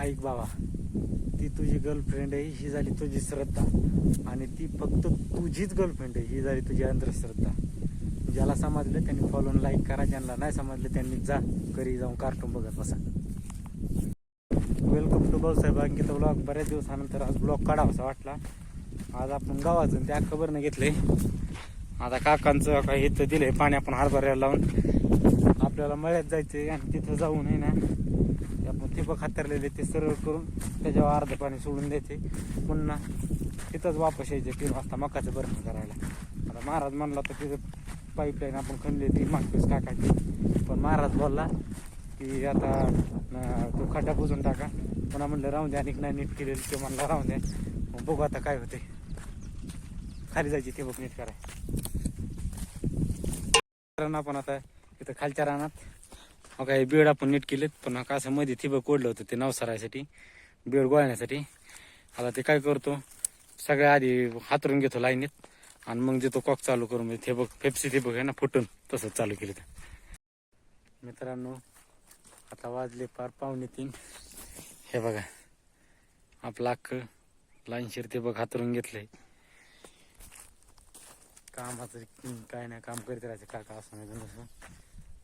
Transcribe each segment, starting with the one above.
ऐक बाबा ती तुझी गर्लफ्रेंड आहे ही झाली तुझी श्रद्धा. आणि ती फक्त तुझीच गर्लफ्रेंड आहे ही झाली तुझी अंधश्रद्धा. ज्याला समजलं त्यांनी फॉलो लाईक करा ज्यांना नाही समजलं त्यांनी जा घरी जाऊन कार्टून बघत बसा. Welcome to Bhausaheb Ankit blog बऱ्याच दिवसानंतर आज ब्लॉग काढावासा वाटला. आज आपण गावातून त्या खबरनं घेतले आता काकांचं काही इथं दिलंय पाणी आपण हरभऱ्याला लावून. आपल्याला मळ्यात जायचंय आणि तिथं जाऊन आहे ना ते ठिबक हातरलेले ते सरळ करून त्याच्यावर अर्ध पाणी सोडून द्यायचे पुन्हा तिथंच वापस यायचे तीन वाजता मकाचं बर्फ करायला. आता महाराज म्हणला तर तिथं पाईपलाईन आपण खणली ती मागतोच टाकायची पण महाराज बोलला की आता तो खड्डा बुजून टाका. पुन्हा म्हणलं राहून द्या आणि नाही नीट केलेली. ते म्हणलं राहून द्या. मग बघू आता काय होते खाली जायची ते बघ नीट करायला. आपण आता इथं खालच्या रानात. मग काही बेड आपण नीट केलेत पण असं मध्ये थिबक ओढलं होतं ते नवसारायसाठी बेड गोळण्यासाठी. आता ते काय करतो सगळ्या आधी हातरून घेतो लाईनीत आणि मग देतो कॉक चालू करून म्हणजे ठिबक फेप्सी आहे ना फुटून तसंच चालू केलं तर. मित्रांनो आता वाजले पार पावणे तीन. हे बघा आपलं अख्खं लाईनशीर ते बघ हातरून घेतलंय. कामाचं काय नाही काम करीत राहायचं काका असं नाही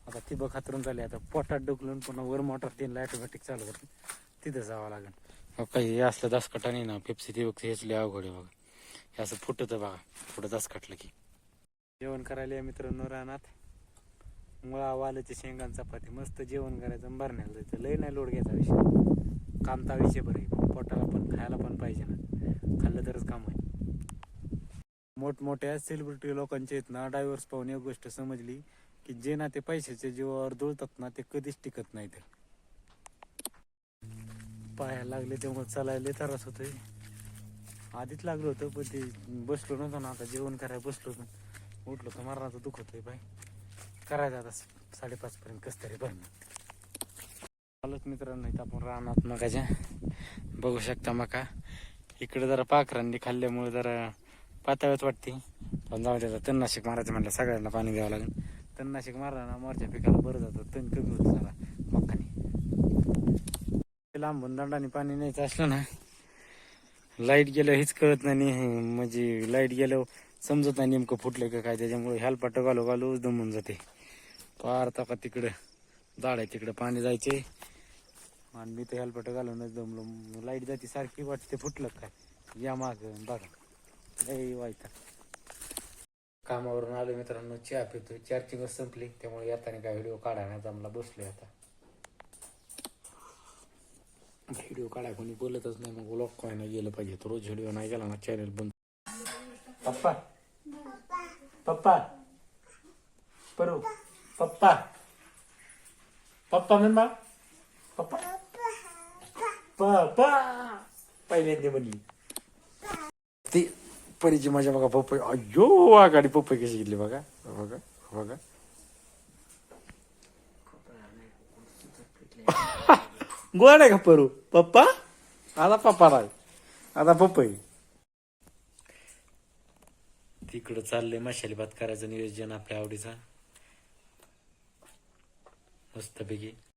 आता ती बघ हातरून झाली. आता पोटात डुकलून पुन्हा वर मोटर तीनला ऑटोमॅटिक चालू करते. तिथं जावं लागेल. काही हे असलं दसकटा नाही ना. पेप्सी ती बघ हेच अवघड आहे बघा. हे असं फुटत बघा. पुढं दसकटलं की. जेवण करायला या मित्रांनो रानात. मुळा वालाची शेंगान चपाती. मस्त जेवण करायचं भरण्याला जायचं. लय नाही लोड घ्यायचा विषय. कामता विषय बरं आहे. पोटाला पण खायला पण पाहिजे ना. खाल्लं तरच काम आहे. मोठमोठ्या सेलिब्रिटी लोकांचे आहेत ना. डायव्हर्स पाहून एक गोष्ट समजली. की जे ना ते पैशाच्या जीवावर जुळतात ना ते कधीच टिकत नाही ते. पाया लागले तेव्हा चालायला त्रास होतोय. आधीच लागलं होतं पण ते बसलो नव्हतं ना आता जेवण करायला बसलो होतो. उठलो तर मरणाचं दुख होतंय पाय करायचं आता साडेपाच पर्यंत कस तरी भरणं आलोच मित्रांनो इथं आपण रानात मकाच्या बघू शकता मका. इकडे जरा पाखरांनी खाल्ल्यामुळे जरा पातळच वाटते. पण जाऊ द्या तणनाशक मारायचं म्हटलं सगळ्यांना पाणी द्यावं लागेल. तणनाशक मारला ना मोरच्या पिकाला बरं जातं. तण कमी होतं जरा मक्काने. लांबून दंडाने पाणी न्यायचं असलं ना लाइट गेलं हेच कळत नाही म्हणजे लाइट गेल्यावर समजत नाही नेमकं फुटलं का काय त्याच्यामुळे हेल्पाट घालू घालू दमून जाते. पार का तिकडं. जाड आहे तिकडं पाणी जायचे. आणि मी तर हेल्पाट घालूनच दमलो. लाइट जाते सारखी वाटते फुटलं काय? या माग बघा. लय वाईट. कामावरून आलो मित्रांनो चहा पितो चार्जिंग संपली त्यामुळे येताना काय व्हिडिओ काढायला जमला बसलो आता. व्हिडिओ काढा कोणी बोलतच नाही मग ब्लॉग काय नाही गेलं पाहिजे. तो रोज व्हिडिओ नाही गेला ना चॅनल बंद. पप्पा पप्पा परू पप्पा. पप्पा म्हण बा. पप्पा. पप्पा. पहिल्यांदा म्हणली. ती पप्परीची माझ्या बघा पप्पा अयो आघाडी पप्पा कशी घेतली बघा. बघा बघा. गोड आहे का परू? पप्पा? आता पप्पा राय. आता पप्पा तिकडं चाललंय मशाली भात करायचं नियोजन आपल्या आवडीचा. मस्तपैकी.